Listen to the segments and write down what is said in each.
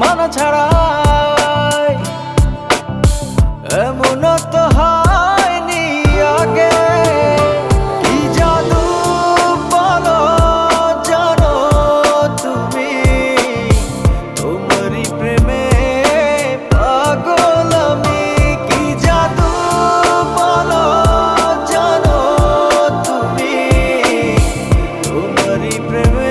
মানা ছাড়াই। এমন তো হয়নি আগে। কি জাদু বলো জানো তুমি? তোমারই প্রেমে পাগল আমি। কি জাদু বলো জানো তুমি? তোমারই প্রেমে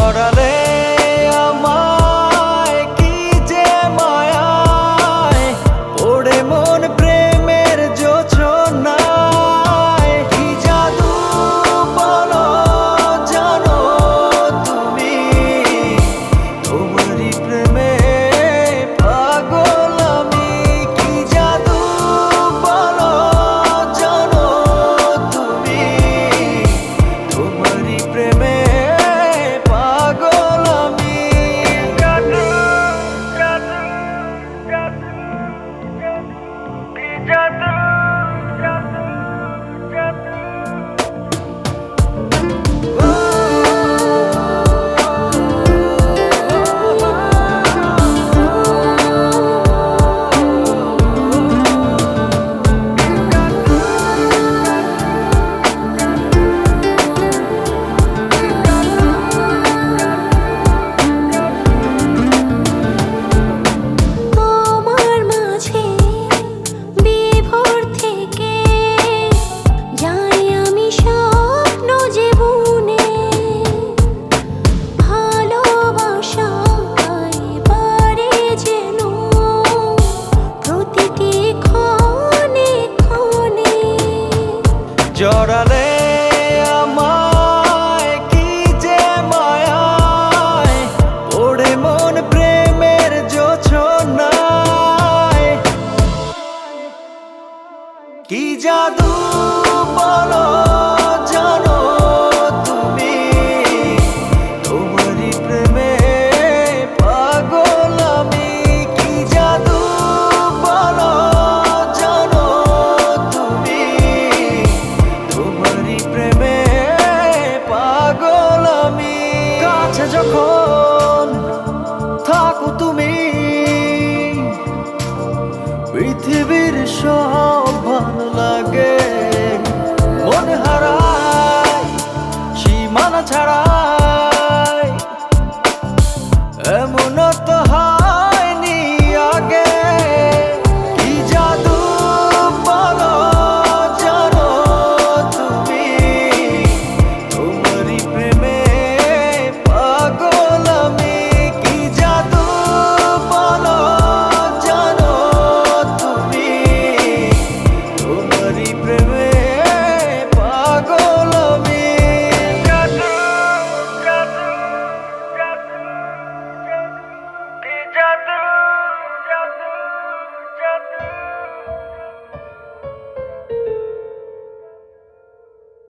জড়ালে জড়ালে